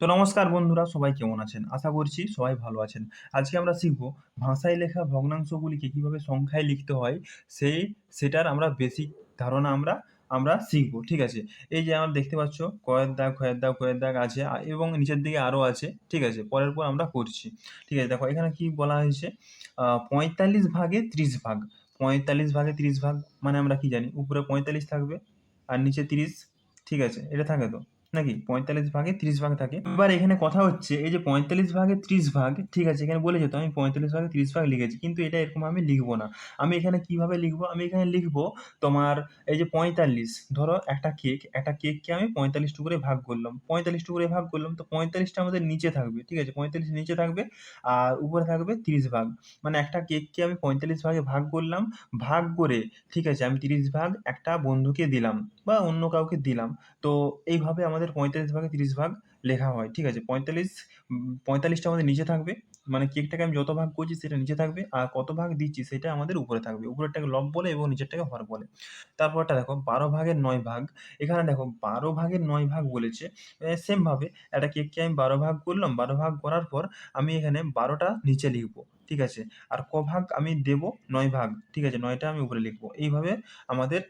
তো নমস্কার বন্ধুরা, সবাই কেমন আছেন? আশা করছি সবাই ভালো আছেন। আজকে আমরা শিখব ভাষায় লেখা ভগ্নাংশগুলিকে কীভাবে সংখ্যায় লিখতে হয় সেই সেটার আমরা বেসিক ধারণা আমরা আমরা শিখব, ঠিক আছে? এই যে আমরা দেখতে পাচ্ছ, কয়ের দাগ খয়ের দাগ কয়ের দাগ আছে এবং নিচের দিকে আরও আছে, ঠিক আছে? পরের পর আমরা করছি, ঠিক আছে? দেখো, এখানে কি বলা হয়েছে? পঁয়তাল্লিশ ভাগে ত্রিশ ভাগ, পঁয়তাল্লিশ ভাগে ত্রিশ ভাগ মানে আমরা কি জানি? উপরে পঁয়তাল্লিশ থাকবে, আর নিচে তিরিশ, ঠিক আছে? এটা থাকে তো? নাকি? পঁয়তাল্লিশ ভাগে ত্রিশ ভাগ থাকে। এবার এখানে কথা হচ্ছে, এই যে পঁয়তাল্লিশ ভাগে ত্রিশ ভাগ, ঠিক আছে, এখানে বলেছে তো, আমি পঁয়তাল্লিশ ভাগে ত্রিশ ভাগ লিখেছি, কিন্তু এটা এরকম আমি লিখব না। আমি এখানে কীভাবে লিখব? আমি এখানে লিখব তোমার এই যে পঁয়তাল্লিশ, ধরো একটা কেক একটা কেককে আমি পঁয়তাল্লিশ টুকরে ভাগ করলাম। পঁয়তাল্লিশ টুকরে ভাগ করলাম, তো পঁয়তাল্লিশটা আমাদের নিচে থাকবে, ঠিক আছে, পঁয়তাল্লিশ নিচে থাকবে আর উপরে থাকবে তিরিশ ভাগ। মানে একটা কেককে আমি পঁয়তাল্লিশ ভাগে ভাগ করলাম, ভাগ করে, ঠিক আছে, আমি তিরিশ ভাগ একটা বন্ধুকে দিলাম বা অন্য কাউকে দিলাম। তো এইভাবে আমাদের পঁয়তাল্লিশ ভাগে তিরিশ ভাগ লেখা হয়, ঠিক আছে? পঁয়তাল্লিশ, পঁয়তাল্লিশটা আমাদের নিচে থাকবে মানে কেকটাকে আমি যত ভাগ করছি সেটা নিচে থাকবে আর কত ভাগ দিচ্ছি সেটা আমাদের উপরে থাকবে। উপরেরটাকে লব বলে এবং নিচেরটাকে হর বলে। তারপরটা দেখো, বারো ভাগের নয় ভাগ। এখানে দেখো, বারো ভাগের নয় ভাগ বলেছে সেমভাবে একটা কেককে আমি বারো ভাগ করলাম, বারো ভাগ করার পর আমি এখানে বারোটা নিচে লিখব। ঠিক আছে? আর ক ভাগ আমি দেব? নয় ভাগ। ঠিক আছে? নয়টা আমি উপরে লিখব। এইভাবে আমাদের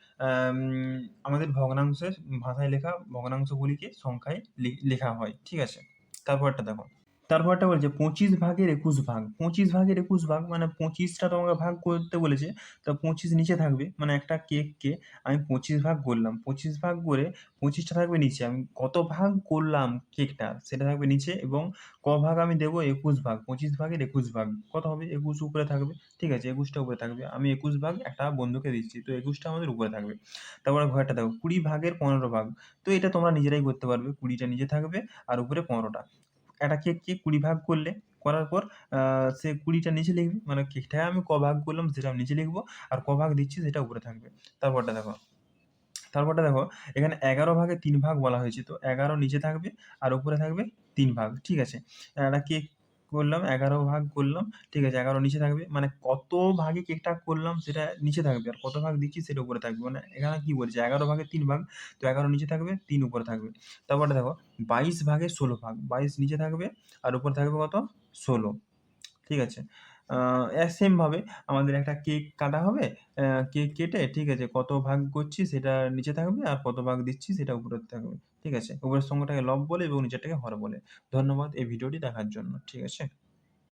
আমাদের ভগ্নাংশের ভাষায় লেখা ভগ্নাংশগুলিকে সংখ্যায় লেখা হয়। ঠিক আছে? তারপরটা দেখো। তারপরটা বলছে, পঁচিশ ভাগের একুশ ভাগ। পঁচিশ ভাগের একুশ ভাগ মানে পঁচিশটা তোমাকে ভাগ করতে বলেছে, তো পঁচিশ নিচে থাকবে। মানে একটা কেককে আমি পঁচিশ ভাগ করলাম। পঁচিশ ভাগ করে পঁচিশটা থাকবে নিচে। আমি কত ভাগ করলাম কেকটা সেটা থাকবে নিচে এবং ক ভাগ আমি দেবো একুশ ভাগ। পঁচিশ ভাগের একুশ ভাগ। কত হবে? একুশ উপরে থাকবে। ঠিক আছে, একুশটা উপরে থাকবে। আমি একুশ ভাগ একটা বন্ধুকে দিচ্ছি, তো একুশটা আমাদের উপরে থাকবে। তারপরে ঘরটা দেখো, কুড়ি ভাগের পনেরো ভাগ। তো এটা তোমরা নিজেরাই করতে পারবে। কুড়িটা নিচে থাকবে আর উপরে পনেরোটা। একটা কেককে কুড়ি ভাগ করলে, করার পর সে কুড়িটা নিচে লিখবে। মানে কেকটা আমি ক ভাগ করলাম, সেটা আমি নিচে লিখব, আর ক ভাগ দিচ্ছি, সেটা উপরে থাকবে। তারপরটা দেখো। তারপরটা দেখো, এখানে এগারো ভাগে তিন ভাগ বলা হয়েছে, তো এগারো নিচে থাকবে, আর উপরে থাকবে তিন ভাগ, ঠিক আছে? একটা কেক করলাম, এগারো ভাগ করলাম, ঠিক আছে, এগারো নিচে থাকবে মানে কত ভাগে কেকটা করলাম সেটা নিচে থাকবে, আর কত ভাগ দিচ্ছি সেটা উপরে থাকবে মানে এখানে কি বলছে, এগারো ভাগে তিন ভাগ, তো এগারো নিচে থাকবে, তিন উপরে থাকবে, তারপরে দেখো, বাইশ ভাগে ষোলো ভাগ, বাইশ নিচে থাকবে, আর উপরে থাকবে কত, ষোলো, ঠিক আছে সেমভাবে আমাদের একটা কেক কাটা হবে। কেক কেটে ঠিক আছে কত ভাগ করছি সেটা নিচে থাকবে আর কত ভাগ দিচ্ছি সেটা উপরে থাকবে। ঠিক আছে? উপরের সঙ্গটাকে লব বলে এবং নিচেরটাকে হর বলে। ধন্যবাদ এই ভিডিওটি দেখার জন্য। ঠিক আছে?